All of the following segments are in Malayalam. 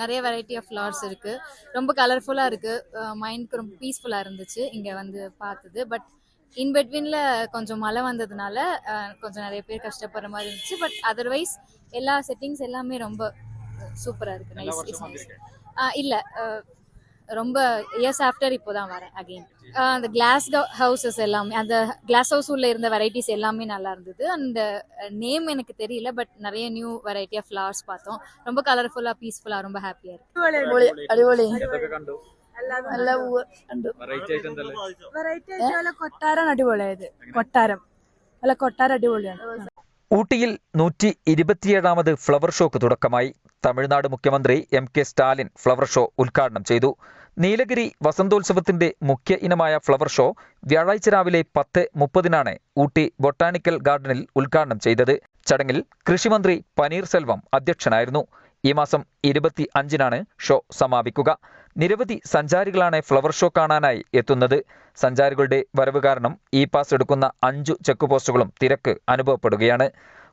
நிறைய வெரைட்டி ஆஃப் ஃப்ளவர்ஸ் இருக்கு. ரொம்ப கலர்ஃபுல்லா இருக்கு. மைண்ட்க்கு ரொம்ப பீஸ்ஃபுல்லா இருந்துச்சு இங்க வந்து பார்த்தது. பட் இன் பிட்வீன்ல கொஞ்சம் மழை வந்ததுனால கொஞ்சம் நிறைய பேர் கஷ்டப்படுற மாதிரி இருந்துச்சு. பட் அதர்வைஸ் எல்லா செட்டிங்ஸ் எல்லாமே ரொம்ப சூப்பரா இருக்கு. எல்லா நைஸ் இல்ல ரொம்ப இயர்ஸ் ஆஃப்டர் இப்போதான் வரேன் அகைன் அந்த கிளாஸ் ஹவுசஸ் எல்லாமே அந்த கிளாஸ் ஹவுஸ் உள்ள இருந்த வெரைட்டிஸ் எல்லாமே நல்லா இருந்தது அந்த நேம் எனக்கு தெரியல பட் நிறைய நியூ வெரைட்டி ஆஃப் ஃப்ளவர்ஸ் பார்த்தோம் ரொம்ப கலர்ஃபுல்லா പീസ്ഫുള്ളാ ரொம்ப ഹാപ്പിയാ இருக்கு അടിപൊളി അടിപൊളി എന്തൊക്കെ കണ്ടു നല്ല പൂവ് കണ്ടു വെറൈറ്റി ആയിട്ട് എന്തല്ലേ വെറൈറ്റി ആയിട്ട് കൊട്ടാരം അടിപൊളിയായത് കൊട്ടാരം അല്ല കൊട്ടാരം അടിപൊളിയാണ് ഊട്ടിയിൽ നൂറ്റി ഇരുപത്തിയേഴാമത് ഫ്ലവർ ഷോക്ക് തുടക്കമായി തമിഴ്നാട് മുഖ്യമന്ത്രി M K Stalin flower show ഉദ്ഘാടനം ചെയ്തു നീലഗിരി വസന്തോത്സവത്തിന്റെ മുഖ്യ ഇനമായ ഫ്ലവർ ഷോ വ്യാഴാഴ്ച രാവിലെ പത്ത് മുപ്പതിനാണ് ഊട്ടി ബൊട്ടാണിക്കൽ ഗാർഡനിൽ ഉദ്ഘാടനം ചെയ്തത്. ചടങ്ങിൽ കൃഷിമന്ത്രി പനീർസെൽവം അധ്യക്ഷനായിരുന്നു. ഈ മാസം ഇരുപത്തി അഞ്ചിനാണ് ഷോ സമാപിക്കുക. നിരവധി സഞ്ചാരികളാണ് ഫ്ലവർ ഷോ കാണാനായി എത്തുന്നത്. സഞ്ചാരികളുടെ വരവ് കാരണം ഇ പാസ് എടുക്കുന്ന അഞ്ചു ചെക്ക് പോസ്റ്റുകളും തിരക്ക് അനുഭവപ്പെടുകയാണ്.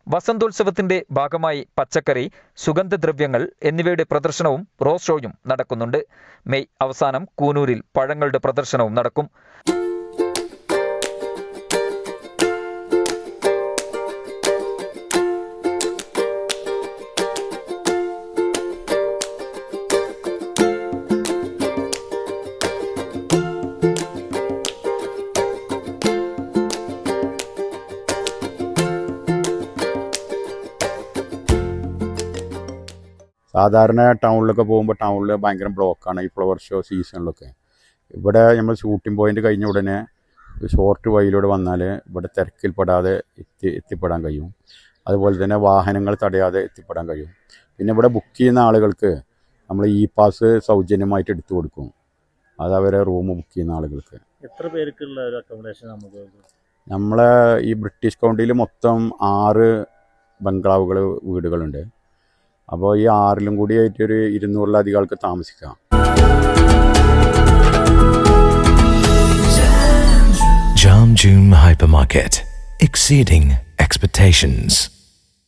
വസന്തോത്സവത്തിന്റെ ഭാഗമായി പച്ചക്കറി സുഗന്ധദ്രവ്യങ്ങൾ എന്നിവയുടെ പ്രദർശനവും റോസ് ഷോയും നടക്കുന്നുണ്ട്. മെയ് അവസാനം കൂനൂരിൽ പഴങ്ങളുടെ പ്രദർശനവും നടക്കും. സാധാരണ ടൗണിലൊക്കെ പോകുമ്പോൾ ടൗണിൽ ഭയങ്കര ബ്ലോക്കാണ് ഈ ഫ്ലവർ ഷോ സീസണിലൊക്കെ. ഇവിടെ നമ്മൾ ഷൂട്ടിംഗ് പോയിന്റ് കഴിഞ്ഞ ഉടനെ ഷോർട്ട് വഴിയിലൂടെ വന്നാൽ ഇവിടെ തിരക്കിൽപ്പെടാതെ എത്തി എത്തിപ്പെടാൻ കഴിയും. അതുപോലെ തന്നെ വാഹനങ്ങൾ തടയാതെ എത്തിപ്പെടാൻ കഴിയും. പിന്നെ ഇവിടെ ബുക്ക് ചെയ്യുന്ന ആളുകൾക്ക് നമ്മൾ ഇ പാസ് സൗജന്യമായിട്ട് എടുത്തു കൊടുക്കും. അത് അവരെ റൂം ബുക്ക് ചെയ്യുന്ന ആളുകൾക്ക്. എത്ര പേർക്കുള്ള ഒരു അക്കോമഡേഷൻ നമുക്ക് നമ്മളെ ഈ ബ്രിട്ടീഷ് കൗണ്ടിയിൽ മൊത്തം ആറ് ബംഗ്ലാവുകൾ വീടുകളുണ്ട്. അപ്പോൾ ഈ ആറിലും കൂടി ആയിട്ട് ഒരു ഇരുന്നൂറിലധികം ആൾക്ക് താമസിക്കാം. Jam zoom hyper market exceeding expectations